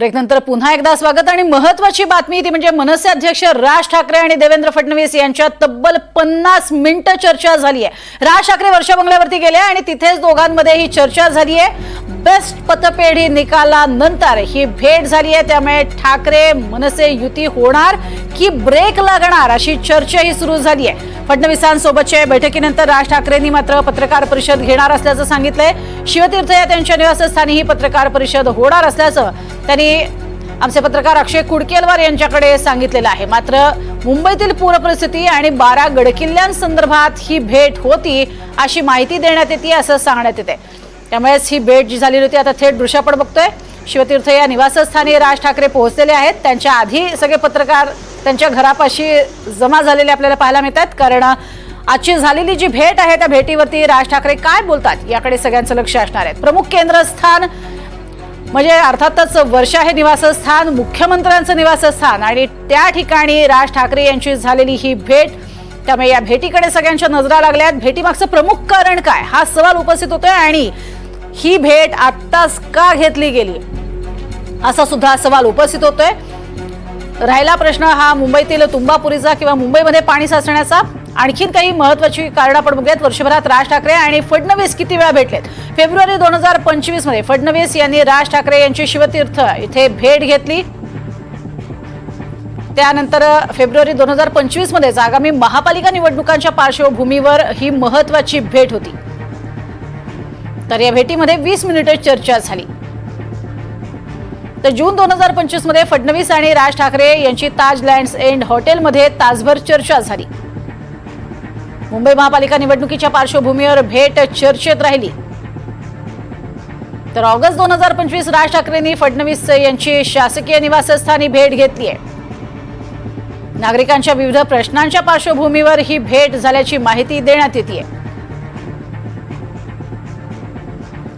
ब्रेकनंतर पुन्हा एकदा स्वागत आणि महत्वाची बातमी ती म्हणजे मनसे अध्यक्ष राज ठाकरे आणि देवेंद्र फडणवीस यांच्यात तब्बल पन्नास मिनिटं चर्चा झाली आहे. राज ठाकरे वर्षा बंगल्यावरती गेले आणि तिथेच दोघांमध्ये ही चर्चा झाली आहे. बेस्ट पतपेढी निकालानंतर ही भेट झाली आहे. त्यामुळे ठाकरे मनसे युती होणार की ब्रेक लागणार अशी चर्चाही सुरू झाली आहे. फडणवीसांसोबतच्या बैठकीनंतर राज ठाकरेंनी मात्र पत्रकार परिषद घेणार असल्याचं सांगितलंय. शिवतीर्थ या त्यांच्या निवासस्थानी ही पत्रकार परिषद होणार असल्याचं त्यांनी आमचे पत्रकार अक्षय कुडकेलवार यांच्याकडे सांगितलेलं आहे. मात्र मुंबईतील पूरपरिस्थिती आणि बारा गडकिल्ल्यांसंदर्भात ही भेट होती अशी माहिती देण्यात येते असं सांगण्यात येते. त्यामुळेच ही भेट जी झालेली होती आता थेट दृश्यापट बघतोय. शिवतीर्थ या निवासस्थानी राज ठाकरे पोहोचलेले आहेत. त्यांच्या आधी सगळे पत्रकार त्यांच्या घरापाशी जमा झालेले आपल्याला पाहायला मिळतात. कारण आजची झालेली जी भेट आहे त्या भेटीवरती राज ठाकरे काय बोलतात याकडे सगळ्यांचं लक्ष असणार आहे. प्रमुख केंद्रस्थान म्हणजे अर्थातच वर्षा हे निवासस्थान मुख्यमंत्र्यांचं निवासस्थान आणि त्या ठिकाणी राज ठाकरे यांची झालेली ही भेट. त्यामुळे या भेटीकडे सगळ्यांच्या नजरा लागल्यात. भेटीमागचं प्रमुख कारण काय? हा सवाल उपस्थित होतोय आणि ही भेट आत्ताच का घेतली गेली? असा सुद्धा सवाल उपस्थित होतोय. राहिला प्रश्न हा मुंबईतील तुंबापुरीचा किंवा मुंबईमध्ये पाणी साचण्याचा. आणखीन काही महत्वाची कारण आपण बघूयात. वर्षभरात राज ठाकरे आणि फडणवीस किती वेळा भेटलेत? फेब्रुवारी दोन हजार पंचवीसमध्ये फडणवीस यांनी राज ठाकरे यांची शिवतीर्थ इथे भेट घेतली. त्यानंतर फेब्रुवारी दोन हजार पंचवीस मध्येच आगामी महापालिका निवडणुकांच्या पार्श्वभूमीवर ही महत्वाची भेट होती. तर या भेटीमध्ये वीस मिनिटे चर्चा झाली. तर जून दोन हजार पंचवीसमध्ये फडणवीस आणि राज ठाकरे यांची ताज लँड्स एंड हॉटेलमध्ये तासभर चर्चा झाली. मुंबई महापालिका निवडणुकीच्या पार्श्वभूमीवर भेट चर्चेत राहिली. तर ऑगस्ट दोन हजार पंचवीस राज ठाकरेंनी फडणवीस यांची शासकीय निवासस्थानी भेट घेतली आहे. नागरिकांच्या विविध प्रश्नांच्या पार्श्वभूमीवर ही भेट झाल्याची माहिती देण्यात येते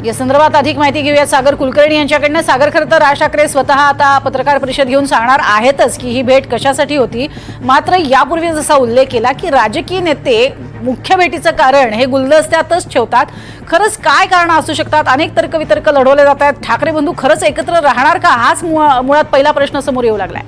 या संदर्भात अधिक माहिती घेऊया सागर कुलकर्णी यांच्याकडनं. सागर खरं तर राज ठाकरे स्वतः आता पत्रकार परिषद घेऊन सांगणार आहेतच की ही भेट कशासाठी होती. मात्र यापूर्वी जसा उल्लेख केला की राजकीय नेते मुख्य भेटीचं कारण हे गुलदस्त्यातच ठेवतात. खरंच काय कारण असू शकतात? अनेक तर्कवितर्क लढवले जात आहेत. ठाकरे बंधू खरंच एकत्र राहणार का? हाच मुळा- मुळात पहिला प्रश्न समोर येऊ लागलाय.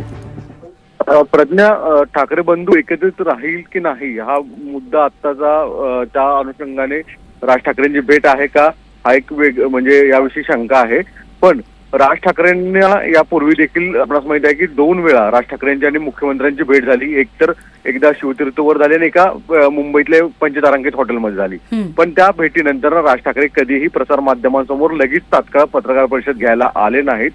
प्रज्ञा ठाकरे बंधू एकत्रित राहील की नाही? हा मुद्दा आत्ताचा त्या अनुषंगाने राज ठाकरेंची भेट आहे का? हा एक वेग म्हणजे याविषयी शंका आहे. पण राज ठाकरेंना यापूर्वी देखील आपणास माहीत आहे की दोन वेळा राज ठाकरेंची आणि मुख्यमंत्र्यांची भेट झाली. एक तर एकदा शिवतीर्थवर झाली आणि एका मुंबईतल्या पंचतारांकित हॉटेलमध्ये झाली. पण त्या भेटीनंतर राज ठाकरे कधीही प्रसार माध्यमांसमोर लगेच तात्काळ पत्रकार परिषद घ्यायला आले नाहीत.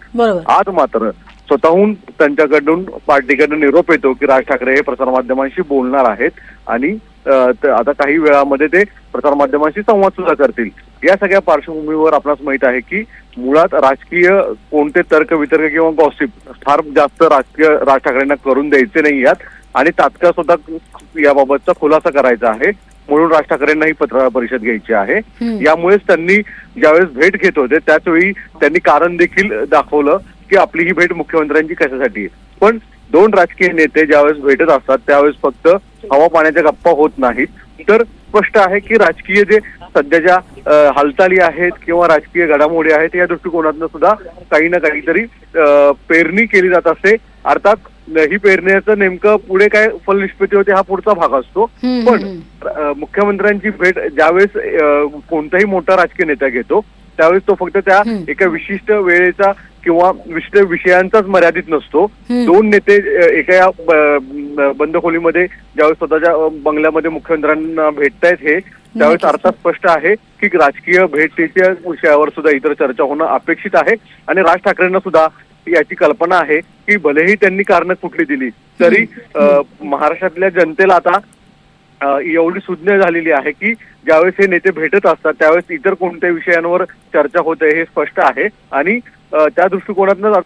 आज मात्र स्वतःहून त्यांच्याकडून पार्टीकडून निरोप येतो की राज ठाकरे हे प्रसारमाध्यमांशी बोलणार आहेत आणि आता काही वेळामध्ये ते प्रसारमाध्यमांशी संवाद सुद्धा करतील. या सगळ्या पार्श्वभूमीवर आपणास माहीत आहे की मुळात राजकीय कोणते तर्क वितर्क किंवा गॉसिप फार जास्त राजकीय राज ठाकरेंना करून द्यायचे नाही यात आणि तात्काळ सुद्धा याबाबतचा खुलासा करायचा आहे. म्हणून राज ठाकरेंना ही पत्रकार परिषद घ्यायची आहे. यामुळेच त्यांनी ज्यावेळेस भेट घेत होते त्याचवेळी त्यांनी कारण देखील दाखवलं की आपली ही भेट मुख्यमंत्र्यांची कशासाठी आहे. पण दोन राजकीय नेते ज्यावेळेस भेटत असतात त्यावेळेस फक्त हवा पाण्याच्या गप्पा होत नाहीत. तर स्पष्ट आहे की राजकीय जे सध्याच्या हालचाली आहेत किंवा राजकीय घडामोडी आहेत या दृष्टिकोनातून सुद्धा काही ना काहीतरी पेरणी केली जात असते. अर्थात ही पेरण्याचं नेमकं पुढे काय फलनिष्पत्ती होते हा पुढचा भाग असतो. पण मुख्यमंत्र्यांची भेट ज्यावेळेस कोणताही मोठा राजकीय नेता घेतो त्यावेळेस तो फक्त त्या. एका विशिष्ट वेळेचा किंवा विशिष्ट विषयांचाच मर्यादित नसतो. दोन नेते एका या बंद खोलीमध्ये ज्यावेळेस स्वतःच्या बंगल्यामध्ये मुख्यमंत्र्यांना भेटतायत हे त्यावेळेस. अर्थात स्पष्ट आहे की राजकीय भेटीच्या विषयावर सुद्धा इतर चर्चा होणं अपेक्षित आहे आणि राज ठाकरेंना सुद्धा याची कल्पना आहे की भलेही त्यांनी कारणं कुठली दिली तरी महाराष्ट्रातल्या जनतेला आता एवढी सुज्ञ झालेली आहे की ज्यावेळेस हे नेते भेटत असतात त्यावेळेस इतर कोणत्या विषयांवर चर्चा होते हे स्पष्ट आहे आणि त्या दृष्टिकोनातनं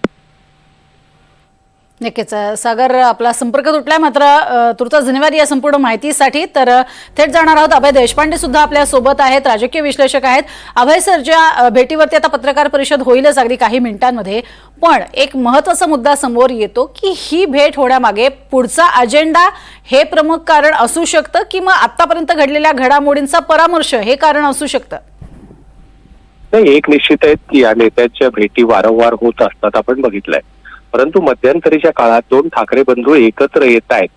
नक्कीच. सागर आपला संपर्क तुटलाय मात्र तुर्ता तुर्तास धन्यवाद या संपूर्ण माहितीसाठी. तर थेट जाणार आहोत. अभय देशपांडे सुद्धा आपल्यासोबत आहेत राजकीय विश्लेषक आहेत. अभय सरच्या ज्या भेटीवरती आता पत्रकार परिषद होईलच अगदी काही मिनिटांमध्ये पण एक महत्त्वाचा मुद्दा समोर येतो की ही भेट होण्यामागे पुढचा अजेंडा हे प्रमुख कारण असू शकतं की मग आतापर्यंत घडलेल्या घडामोडींचा परामर्श हे कारण असू शकतं? नाही एक निश्चित आहे की या नेत्यांच्या भेटी वारंवार होत असतात आपण बघितलंय. परंतु मध्यंतरीच्या काळात दोन ठाकरे बंधू एकत्र येत आहेत.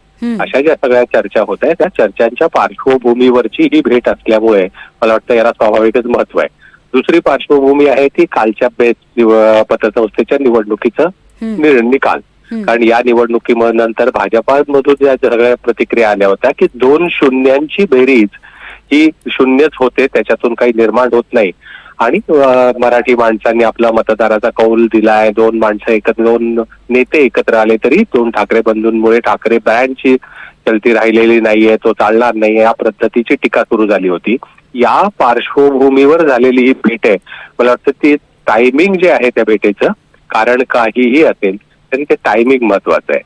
अशा ज्या सगळ्या चर्चा होत आहेत त्या चर्चांच्या पार्श्वभूमीवरची ही भेट असल्यामुळे मला वाटतं याला स्वाभाविकच महत्त्व आहे. दुसरी पार्श्वभूमी आहे ती कालच्या बेस निव- पतसंस्थेच्या निवडणुकीचं निकाल. कारण या निवडणुकीनंतर भाजपामधून ज्या सगळ्या प्रतिक्रिया आल्या होत्या की दोन शून्यांची बेरीज ही शून्यच होते त्याच्यातून काही निर्माण होत नाही. आणि मराठी माणसांनी आपला मतदाराचा कौल दिलाय. दोन माणसं एकत्र दोन नेते एकत्र आले तरी दोन ठाकरे बंधूंमुळे ठाकरे ब्रँडची चलती राहिलेली नाहीये तो चालणार नाहीये या पद्धतीची टीका सुरू झाली होती. या पार्श्वभूमीवर झालेली ही भेट आहे. मला वाटतं ती टायमिंग जे आहे त्या भेटीचं कारण काहीही असेल तरी ते टायमिंग महत्वाचं आहे.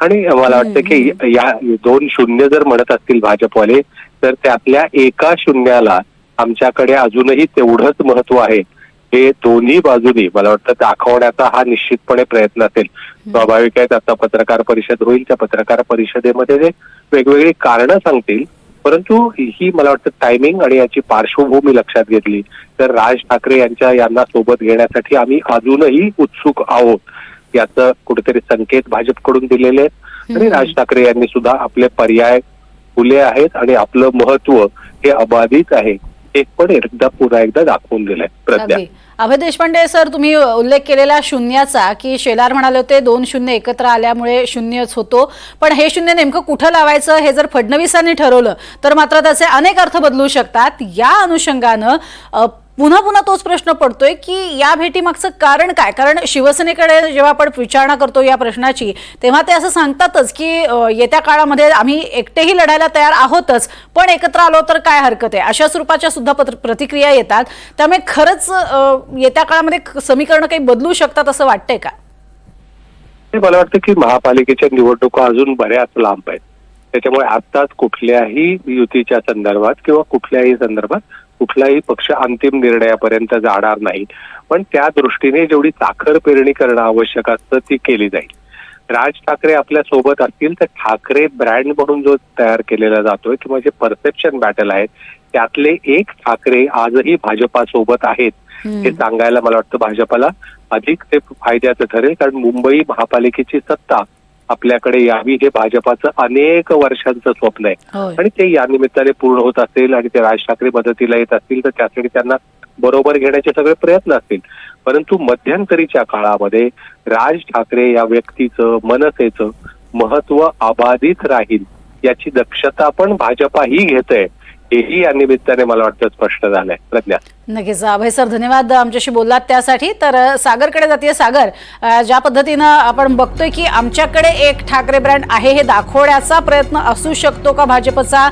आणि मला वाटतं की या दोन शून्य जर म्हणत असतील भाजपवाले तर त्यातल्या एका शून्याला आमच्याकडे अजूनही तेवढंच महत्त्व आहे. हे दोन्ही बाजूनी मला वाटतं दाखवण्याचा हा निश्चितपणे प्रयत्न असेल. स्वाभाविक आहे आता पत्रकार परिषद होईल त्या पत्रकार परिषदेमध्ये ते वेगवेगळी कारणं सांगतील परंतु ही मला वाटतं टायमिंग आणि याची पार्श्वभूमी लक्षात घेतली. तर राज ठाकरे यांच्या यांना सोबत घेण्यासाठी आम्ही अजूनही उत्सुक आहोत. याचं कुठेतरी संकेत भाजपकडून दिलेले आहेत. आणि राज ठाकरे यांनी सुद्धा आपले पर्याय खुले आहेत आणि आपलं महत्त्व हे अबाधित आहे. हे पण एकदा पुन्हा एकदा दाखवून दिलंय प्रज्ञा. अगदी. अभय देशपांडे सर तुम्ही उल्लेख केलेला शून्याचा की शेलार म्हणाले होते दोन शून्य एकत्र आल्यामुळे शून्यच होतो. पण हे शून्य नेमकं कुठं लावायचं हे जर फडणवीसांनी ठरवलं तर मात्र त्याचे अनेक अर्थ बदलू शकतात. या अनुषंगानं पुन्हा पुन्हा तोच प्रश्न पडतोय की या भेटीमागचं कारण काय? कारण शिवसेनेकडे जेव्हा आपण विचारणा करतो या प्रश्नाची तेव्हा ते असं सांगतातच की येत्या काळामध्ये आम्ही एकटेही लढायला तयार आहोतच पण एकत्र आलो तर काय हरकत आहे? अशा स्वरूपाच्या सुद्धा पत्र- प्रतिक्रिया येतात. त्यामुळे खरंच येत्या काळामध्ये समीकरण समीकरणं काही बदलू शकतात असं वाटतंय का? मला वाटतं की महापालिकेच्या निवडणुका अजून बऱ्याच लांब आहेत. त्याच्यामुळे आताच कुठल्याही युतीच्या संदर्भात किंवा कुठल्याही संदर्भात कुठलाही पक्ष अंतिम निर्णयापर्यंत जाणार नाही. पण त्या दृष्टीने जेवढी साखर पेरणी करणं आवश्यक असतं ती केली जाईल. राज ठाकरे आपल्यासोबत असतील तर ठाकरे ब्रँड म्हणून जो तयार केलेला जातोय किंवा जे परसेप्शन बॅटल आहेत त्यातले एक ठाकरे आजही भाजपासोबत आहेत हे सांगायला मला वाटतं भाजपाला अधिक ते फायद्याचं ठरेल कारण मुंबई महापालिकेची सत्ता आपल्याकडे यावी हे भाजपाचं अनेक वर्षांचं स्वप्न आहे. आणि ते या निमित्ताने पूर्ण होत असेल आणि ते राज ठाकरे मदतीला येत असतील तर त्यासाठी त्यांना बरोबर घेण्याचे सगळे प्रयत्न असतील. परंतु मध्यंतरीच्या काळामध्ये राज ठाकरे या व्यक्तीचं मनसेचं महत्त्व अबाधित राहील याची दक्षता पण भाजपा ही घेतय हेही या निमित्ताने मला वाटतं स्पष्ट झालंय. प्रज्ञा. नक्कीच. अभय सर धन्यवाद आमच्याशी बोललात त्यासाठी. तर सागरकडे जाते सागर ज्या पद्धतीनं आपण बघतोय की आमच्याकडे एक ठाकरे ब्रँड आहे हे दाखवण्याचा प्रयत्न असू शकतो का भाजपचा?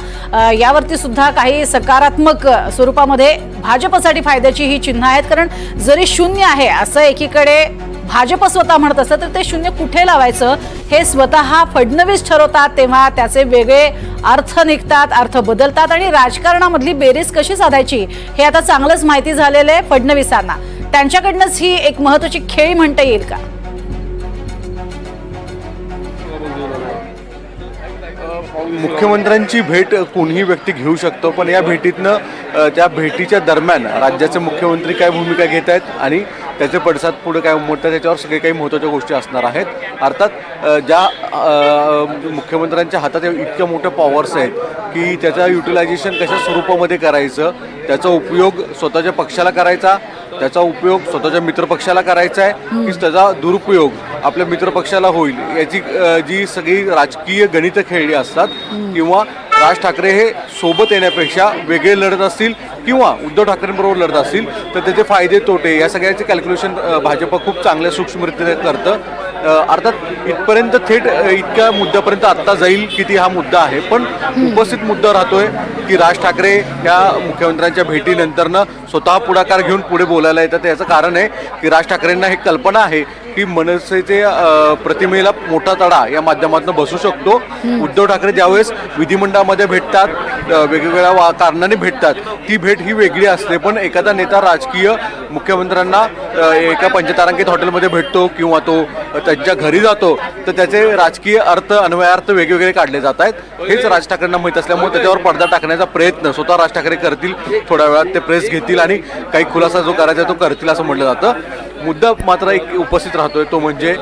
यावरती सुद्धा काही सकारात्मक स्वरूपामध्ये भाजपसाठी फायद्याची ही चिन्ह आहेत. कारण जरी शून्य आहे असं एकीकडे भाजप स्वतः म्हणत असतं तर ते शून्य कुठे लावायचं? हे स्वतः फडणवीस ठरवतात तेव्हा त्याचे वेगळे अर्थ निघतात अर्थ बदलतात आणि राजकारणामधली बेरीज कशी साधायची? हे आता चांगलंच माहिती झालेलं आहे फडणवीसांना. त्यांच्याकडनंच ही एक महत्वाची खेळी म्हणता येईल का? मुख्यमंत्र्यांची भेट कोणीही व्यक्ती घेऊ शकतो पण या भेटीतनं त्या भेटीच्या दरम्यान राज्याचे मुख्यमंत्री काय भूमिका घेत आहेत आणि त्याचे पडसाद पुढे काय उमटतात त्याच्यावर सगळे काही महत्त्वाच्या गोष्टी असणार आहेत. अर्थात ज्या मुख्यमंत्र्यांच्या हातात इतक्या मोठ्या पॉवर्स आहेत की त्याचं युटिलायझेशन कशा स्वरूपामध्ये करायचं त्याचा उपयोग स्वतःच्या पक्षाला करायचा त्याचा उपयोग स्वतःच्या मित्रपक्षाला करायचा आहे की त्याचा दुरुपयोग आपल्या मित्रपक्षाला होईल याची जी सगळी राजकीय गणितं खेळली असतात किंवा राज ठाकरे हे सोबत येण्यापेक्षा वेगळे लढत असतील किंवा उद्धव ठाकरेंबरोबर लढत असतील तर त्याचे फायदे तोटे या सगळ्याचे कॅल्क्युलेशन भाजप खूप चांगल्या सूक्ष्मरित्या करतं. अर्थात इथपर्यंत थेट इतक्या मुद्द्यापर्यंत आत्ता जाईल किती हा मुद्दा आहे. पण उपस्थित मुद्दा राहतोय की राज ठाकरे या मुख्यमंत्र्यांच्या भेटीनंतरनं स्वतः पुढाकार घेऊन पुढे बोलायला येतात. याचं कारण आहे की राज ठाकरेंना हे कल्पना आहे की मनसेचे प्रतिमेला मोठा तडा या माध्यमातून बसू शकतो. उद्धव ठाकरे ज्यावेळेस विधिमंडळामध्ये भेटतात वेगवेगळ्या वा कारणाने भेटतात ती भेट ही वेगळी असते. पण एखादा नेता राजकीय मुख्यमंत्र्यांना एका पंचतारांकित हॉटेलमध्ये भेटतो किंवा तो त्यांच्या घरी जातो तर त्याचे राजकीय अर्थ अन्वयार्थ वेगवेगळे काढले जात आहेत. हेच राज ठाकरेंना माहीत असल्यामुळे त्याच्यावर पडदा टाकण्याचा प्रयत्न स्वतः राज ठाकरे करतील. थोड्या वेळात ते प्रेस घेतील आणि काही खुलासा जो करायचा तो करतील असं म्हटलं जातं. मुद्दा मात्र एक उपस्थित राहतोय तो म्हणजे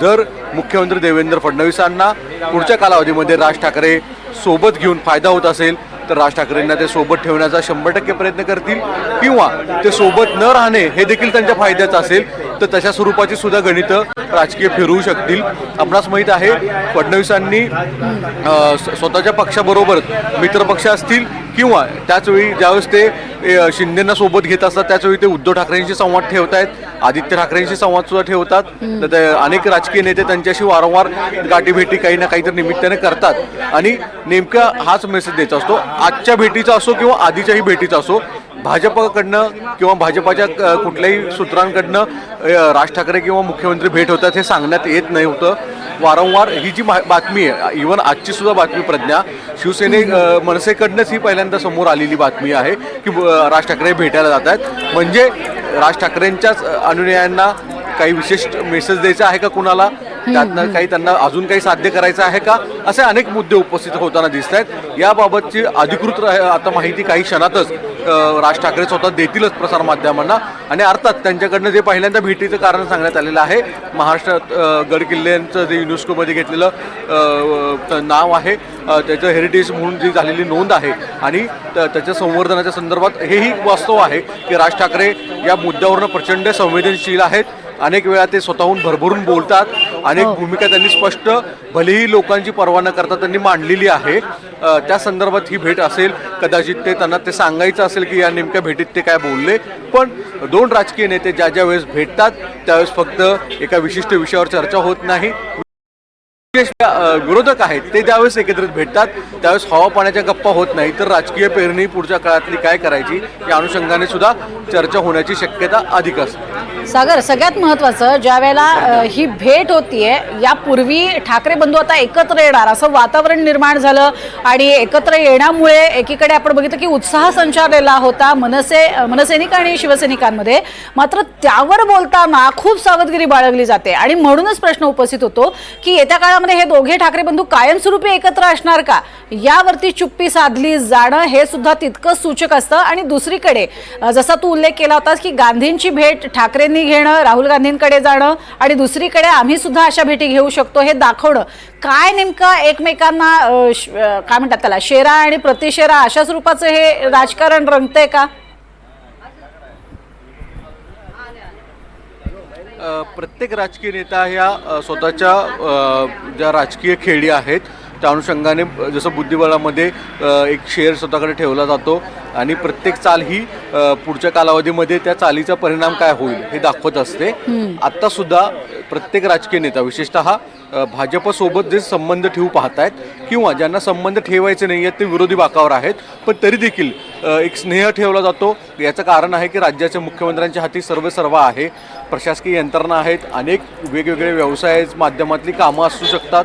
जर मुख्यमंत्री देवेंद्र फडणवीसांना पुढच्या कालावधीमध्ये राज ठाकरे सोबत घेऊन फायदा होत असेल तर राज ठाकरेंना ते सोबत ठेवण्याचा शंभर टक्के प्रयत्न करतील. किंवा ते सोबत न राहणे हे देखील त्यांच्या फायद्याचं असेल तर तशा स्वरूपाची सुद्धा गणितं राजकीय फिरवू शकतील. आपणास माहीत आहे फडणवीसांनी स्वतःच्या पक्षाबरोबर मित्रपक्ष असतील किंवा त्याचवेळी ज्यावेळेस ते शिंदेना सोबत घेत असतात त्याचवेळी ते उद्धव ठाकरेंशी संवाद ठेवत आहेत आदित्य ठाकरेंशी संवाद सुद्धा ठेवतात. तर अनेक राजकीय नेते त्यांच्याशी वारंवार गाठीभेटी काही ना काहीतरी निमित्ताने करतात. आणि नेमका हाच मेसेज द्यायचा असतो आजच्या भेटीचा असो किंवा आधीच्याही भेटीचा असो भाजपकडनं किंवा भाजपाच्या कुठल्याही सूत्रांकडनं राज ठाकरे किंवा मुख्यमंत्री भेट होतात हे सांगण्यात येत नाही होतं वारंवार ही जी मा- बातमी आहे इवन आजची सुद्धा बातमी प्रज्ञा शिवसेने मनसेकडनंच ही पहिल्यांदा समोर आलेली बातमी आहे की राज ठाकरे भेटायला जात आहेत. म्हणजे राज ठाकरेंच्याच अनुयायांना काही विशेष मेसेज द्यायचा आहे का कुणाला? त्यातनं काही त्यांना अजून काही साध्य करायचं आहे का? असे अनेक मुद्दे उपस्थित होताना दिसत आहेत. याबाबतची अधिकृत आता माहिती काही क्षणातच राज ठाकरे स्वतः देतीलच प्रसारमाध्यमांना आणि अर्थात त्यांच्याकडनं जे पहिल्यांदा भेटीचं कारण सांगण्यात आलेलं आहे महाराष्ट्रात गडकिल्ल्यांचं गड किल्ल्यांचं जे युनेस्कोमध्ये घेतलेलं नाव आहे त्याचं हेरिटेज म्हणून जी झालेली नोंद आहे आणि त्याच्या संवर्धनाच्या संदर्भात हेही वास्तव आहे की राज ठाकरे या मुद्द्यावरनं प्रचंड संवेदनशील आहेत. अनेक वेळा ते स्वतःहून भरभरून बोलतात. अनेक भूमिका त्यांनी स्पष्ट भलेही लोकांची पर्वा न करता त्यांनी मांडलेली आहे. त्या संदर्भात ही भेट असेल. कदाचित ते त्यांना ते सांगायचं असेल की या नेमक्या भेटीत ते काय बोलले. पण दोन राजकीय नेते ज्या ज्या वेळेस भेटतात त्यावेळेस फक्त एका विशिष्ट विषयावर चर्चा होत नाही. विरोधक आहेत ते ज्यावेळेस एकत्रित भेटतात त्यावेळेस हवा पाण्याच्या गप्पा होत नाही. तर राजकीय पेरणी पुढच्या काळातली काय करायची या अनुषंगाने सुद्धा चर्चा होण्याची शक्यता अधिक असते. सागर सगळ्यात महत्वाचं ज्या वेळेला ही भेट होतीये यापूर्वी ठाकरे बंधू आता एकत्र येणार. असं वातावरण निर्माण झालं आणि एकत्र येण्यामुळे एकीकडे आपण बघितलं की उत्साह संचारलेला होता मनसे मनसैनिक आणि शिवसैनिकांमध्ये. मात्र त्यावर बोलताना खूप सावधगिरी बाळगली जाते. आणि म्हणूनच प्रश्न उपस्थित होतो की येत्या काळामध्ये हे दोघे ठाकरे बंधू कायमस्वरूपी एकत्र असणार का? यावरती चुप्पी साधली जाणं हे सुद्धा तितकंच सूचक असतं. आणि दुसरीकडे जसा तू उल्लेख केला होतास की गांधींची भेट गांधींनी घेणं राहुल गांधींकडे जाणं आणि दुसरीकडे आम्ही सुद्धा अशा भेटी घेऊ शकतो हे दाखवणं. काय नेमकं एकमेकांना काय म्हणतात त्याला शेरा आणि प्रतिशेरा अशा स्वरूपाचं हे राजकारण रंगतंय का? प्रत्येक राजकीय नेता ह्या स्वतःच्या ज्या राजकीय खेळी आहेत त्या अनुषंगाने जसं बुद्धिबळामध्ये एक शेअर स्वतःकडे ठेवला जातो आणि प्रत्येक चाल ही पुढच्या कालावधीमध्ये त्या चालीचा परिणाम काय होईल हे दाखवत असते. आत्ता सुद्धा प्रत्येक राजकीय नेता विशेषतः भाजपसोबत जे संबंध ठेवू पाहत आहेत किंवा ज्यांना संबंध ठेवायचे नाही आहेत ते विरोधी बाकावर आहेत पण तरी देखील एक स्नेह ठेवला जातो. याचं कारण आहे की राज्याच्या मुख्यमंत्र्यांच्या हाती सर्व सर्व आहे. प्रशासकीय यंत्रणा आहेत अनेक वेगवेगळे व्यवसाय माध्यमातली कामं असू शकतात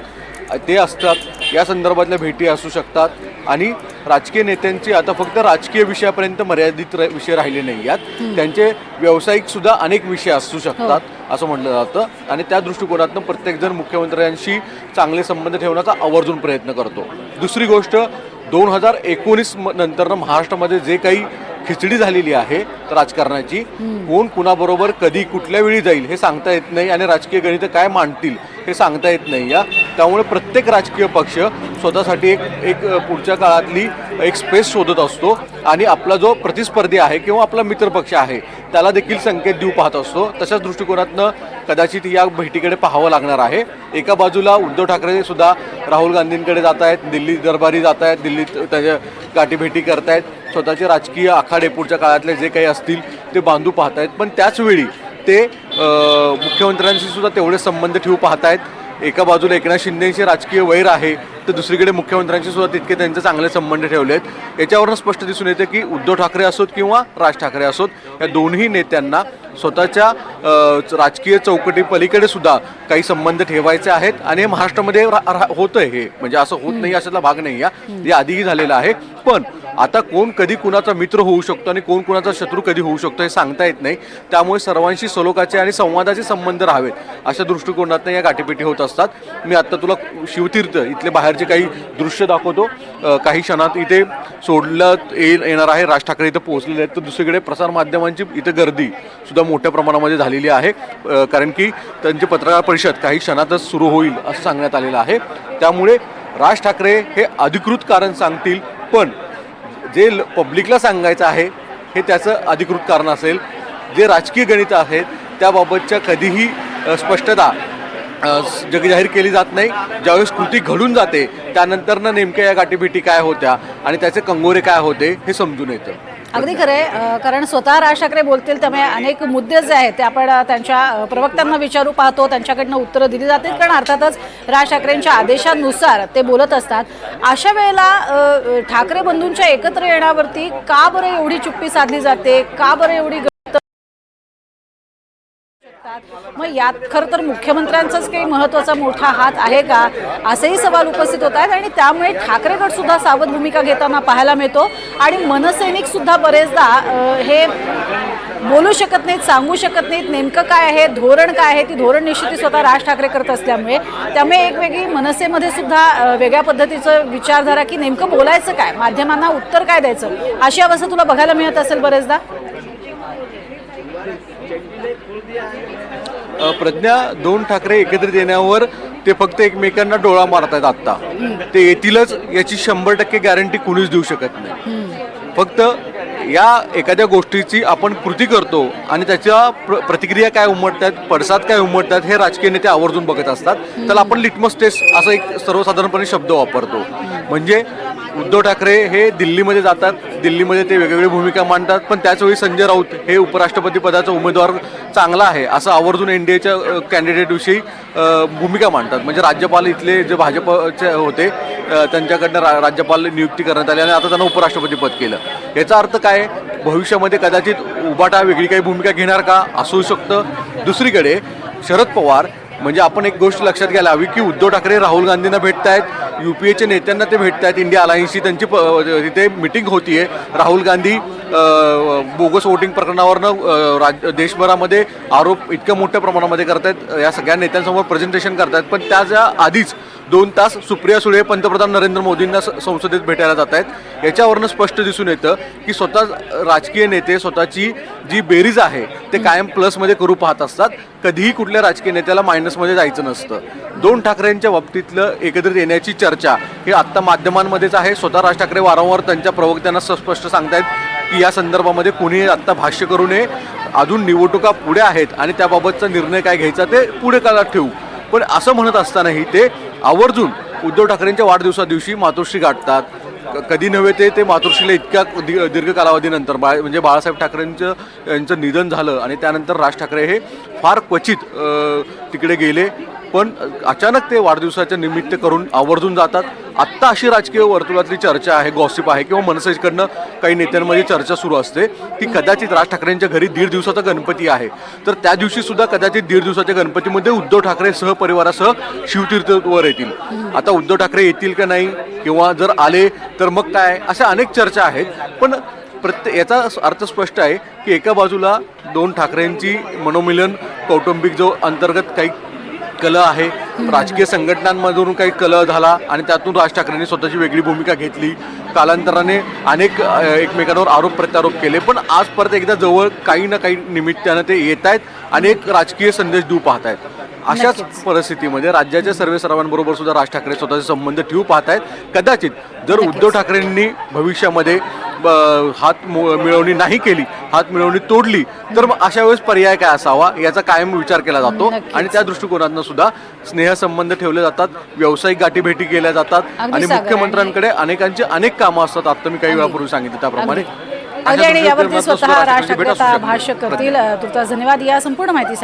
ते असतात. या संदर्भातल्या भेटी असू शकतात. आणि राजकीय नेत्यांची आता फक्त राजकीय विषयापर्यंत मर्यादित विषय राहिले नाही आहेत त्यांचे व्यावसायिक सुद्धा अनेक विषय असू शकतात असं म्हटलं जातं. आणि त्या दृष्टिकोनातून प्रत्येकजण मुख्यमंत्र्यांशी चांगले संबंध ठेवण्याचा आवर्जून प्रयत्न करतो. दुसरी गोष्ट दोन हजार एकोणीस नंतरनं महाराष्ट्रामध्ये जे काही खिचडी झालेली आहे राजकारणाची. कोण कुणाबरोबर कधी कुठल्या वेळी जाईल हे सांगता येत नाही आणि राजकीय गणितं काय मांडतील हे सांगता येत नाही या. त्यामुळे प्रत्येक राजकीय पक्ष स्वतःसाठी एक एक पुढच्या काळातली एक स्पेस शोधत असतो आणि आपला जो प्रतिस्पर्धी आहे किंवा आपला मित्रपक्ष आहे त्याला देखील संकेत देऊ पाहत असतो. तशाच दृष्टिकोनातनं कदाचित या भेटीकडे पाहावं लागणार आहे. एका बाजूला उद्धव ठाकरे सुद्धा राहुल गांधींकडे जात आहेत दिल्ली दरबारी जात आहेत दिल्लीत त्याच्या गाठीभेटी करतायत. स्वतःचे राजकीय आखाडे पुढच्या काळातले जे काही असतील ते बांधू पाहत आहेत पण त्याचवेळी ते मुख्यमंत्र्यांशी सुद्धा तेवढे संबंध ठेवू पाहत आहेत एका बाजूला एकनाथ शिंदेचे राजकीय वैर आहे तर दुसरीकडे मुख्यमंत्र्यांशी सुद्धा तितके त्यांचे चांगले संबंध ठेवले आहेत. याच्यावरून स्पष्ट दिसून येते की उद्धव ठाकरे असोत किंवा राज ठाकरे असोत या दोन्ही नेत्यांना स्वतःच्या राजकीय चौकटी पलीकडे सुद्धा काही संबंध ठेवायचे आहेत आणि हे महाराष्ट्रामध्ये होतंय हे. म्हणजे असं होत नाही अशातला भाग नाही या हे आधीही झालेलं आहे. पण आता कोण कधी कुणाचा मित्र होऊ शकतो आणि कोण कुणाचा शत्रू कधी होऊ शकतो हे सांगता येत नाही. त्यामुळे सर्वांशी सलोकाचे आणि संवादाचे संबंध राहावेत अशा दृष्टिकोनातून या गाठीपेटी होत असतात. मी आत्ता तुला शिवतीर्थ इथले बाहेरचे काही दृश्य दाखवतो. काही क्षणात इथे सोडलं येणार आहे. राज ठाकरे इथं पोहोचलेले आहेत. तर दुसरीकडे प्रसारमाध्यमांची इथं गर्दी सुद्धा मोठ्या प्रमाणामध्ये झालेली आहे. कारण की त्यांची पत्रकार परिषद काही क्षणातच सुरू होईल असं सांगण्यात आलेलं आहे. त्यामुळे राज ठाकरे हे अधिकृत कारण सांगतील पण जे ल- पब्लिकला सांगायचं आहे हे त्याचं अधिकृत कारण असेल. जे राजकीय गणित आहेत त्याबाबतच्या कधीही स्पष्टता जगजाहीर केली जात नाही. ज्यावेळेस कृती घडून जाते त्यानंतरनं नेमक्या या गाठीभेटी काय होत्या आणि त्याचे कंगोरे काय होते हे समजून येतं. अगदी खरं आहे. कारण स्वतः राज ठाकरे बोलतील त्यामुळे अनेक मुद्दे जे आहेत ते आपण त्यांच्या प्रवक्त्यांना विचारू पाहतो. त्यांच्याकडनं उत्तरं दिली जातील. कारण अर्थातच राज ठाकरेंच्या आदेशानुसार ते बोलत असतात. अशा वेळेला ठाकरे बंधूंच्या एकत्र येण्यावरती का बरं एवढी चुप्पी साधली जाते? का बरं एवढी मग यात खरं तर मुख्यमंत्र्यांचाच काही महत्त्वाचा मोठा हात आहे का? असेही सवाल उपस्थित होत आहेत आणि त्यामुळे ठाकरेगड सुद्धा सावध भूमिका घेताना पाहायला मिळतो. आणि मनसैनिक सुद्धा बरेचदा हे बोलू शकत नाहीत सांगू शकत नाहीत नेमकं काय आहे धोरण काय आहे ती धोरण निश्चिती स्वतः राज ठाकरे करत असल्यामुळे. त्यामुळे एक वेगळी मनसेमध्ये सुद्धा वेगळ्या पद्धतीचं विचारधारा की नेमकं बोलायचं काय? माध्यमांना उत्तर काय द्यायचं? अशी अवस्था तुला बघायला मिळत असेल बरेचदा? प्रज्ञा दोन ठाकरे एकत्रित येण्यावर ते फक्त एकमेकांना डोळा मारतायत आत्ता. ते येतीलच याची शंभर टक्के गॅरंटी कुणीच देऊ शकत नाही. फक्त या एखाद्या गोष्टीची आपण कृती करतो आणि त्याच्या प्र प्रतिक्रिया काय उमटतात पडसाद काय उमटतात हे राजकीय नेते आवर्जून बघत असतात. त्याला आपण लिटमस टेस्ट असा एक सर्वसाधारणपणे शब्द वापरतो. म्हणजे उद्धव ठाकरे हे दिल्लीमध्ये जातात. दिल्लीमध्ये ते वेगवेगळी भूमिका मांडतात. पण त्याचवेळी संजय राऊत हे उपराष्ट्रपती पदाचा उमेदवार चांगला आहे. असं आवर्जून एन डी एच्या कॅन्डिडेटविषयी भूमिका मांडतात. म्हणजे राज्यपाल इथले जे भाजपचे होते त्यांच्याकडनं रा राज्यपाल नियुक्ती करण्यात आली आणि आता त्यांना उपराष्ट्रपती पद केलं. याचा अर्थ काय? भविष्यामध्ये कदाचित उबाटा वेगळी काही भूमिका घेणार का? असू शकतं. दुसरीकडे शरद पवार म्हणजे आपण एक गोष्ट लक्षात घ्यायला हवी की उद्धव ठाकरे राहुल गांधींना भेटतायत यू पी एच्या नेत्यांना ते भेटतायत इंडिया अलायन्सची त्यांची प- तिथे मिटिंग होतीये. राहुल गांधी बोगस वोटिंग प्रकरणावरनं राज देशभरामध्ये आरोप इतक्या मोठ्या प्रमाणामध्ये करतायत. या सगळ्या नेत्यांसमोर प्रेझेंटेशन करतायत. पण त्याच्या आधीच दोन तास सुप्रिया सुळे पंतप्रधान नरेंद्र मोदींना संसदेत भेटायला जात आहेत. याच्यावरनं स्पष्ट दिसून येतं की स्वतः राजकीय नेते स्वतःची जी बेरीज आहे ते कायम प्लसमध्ये करू पाहत असतात. कधीही कुठल्या राजकीय नेत्याला मायनसमध्ये जायचं नसतं. दोन ठाकरेंच्या बाबतीतलं एकत्रित येण्याची चर्चा ही आत्ता माध्यमांमध्येच आहे. स्वतः राज ठाकरे वारंवार त्यांच्या प्रवक्त्यांना स- स्पष्ट सांगतायत की या संदर्भामध्ये कुणी आत्ता भाष्य करू नये. अजून निवडणुका पुढे आहेत आणि त्याबाबतचा निर्णय काय घ्यायचा ते पुढे काळात ठेवू. पण असं म्हणत असतानाही ते आवर्जून उद्धव ठाकरेंच्या वाढदिवसा दिवशी मातोश्री गाठतात. क- कधी नव्हे ते ते मातोश्रीला इतक्या दि- दीर्घ कालावधीनंतर बाळ म्हणजे बाळासाहेब ठाकरेंचं यांचं निधन झालं आणि त्यानंतर राज ठाकरे हे फार क्वचित तिकडे गेले. पण अचानक ते वाढदिवसाच्या निमित्त करून आवर्जून जातात. आत्ता अशी राजकीय वर्तुळातली चर्चा आहे गॉसिप आहे किंवा मनसेकडनं काही नेत्यांमध्ये चर्चा सुरू असते की कदाचित राज ठाकरेंच्या घरी दीड दिवसाचा गणपती आहे. तर त्या दिवशी सुद्धा कदाचित दीड दिवसाच्या गणपतीमध्ये उद्धव ठाकरे सहपरिवारासह शिवतीर्थवर येतील. आता उद्धव ठाकरे येतील का नाही किंवा जर आले तर मग काय? अशा अनेक चर्चा आहेत. पण प्रत्येक याचा अर्थ स्पष्ट आहे की एका बाजूला दोन ठाकरेंची मनोमिलन कौटुंबिक जो अंतर्गत काही कल आहे. राजकीय संघटनांमधून काही कल झाला आणि त्यातून राज ठाकरेंनी स्वतःची वेगळी भूमिका घेतली. कालांतराने अनेक एकमेकांवर आरोप प्रत्यारोप केले. पण आज परत एकदा जवळ काही ना काही निमित्तानं ते येत आहेत एक राजकीय संदेश देऊ पाहत आहेत. अशाच. परिस्थितीमध्ये राज्याच्या सर्व सर्वांबरोबर सुद्धा राज ठाकरे स्वतःचे संबंध ठेवू पाहत आहेत. कदाचित जर. उद्धव ठाकरेंनी भविष्यामध्ये हात मिळवणी नाही केली हात मिळवणी तोडली तर मग अशा वेळेस पर्याय काय असावा याचा कायम विचार केला जातो. आणि त्या दृष्टिकोनातून सुद्धा स्नेहसंबंध ठेवले जातात व्यावसायिक गाठीभेटी केल्या जातात. आणि मुख्यमंत्र्यांकडे अनेकांची अनेक कामं असतात आता मी काही वेळापूर्वी सांगितलं त्याप्रमाणे. आणि यावरती स्वतः राज ठाकरे. भाष्य करतील तुर्तास धन्यवाद. या संपूर्ण माहितीसाठी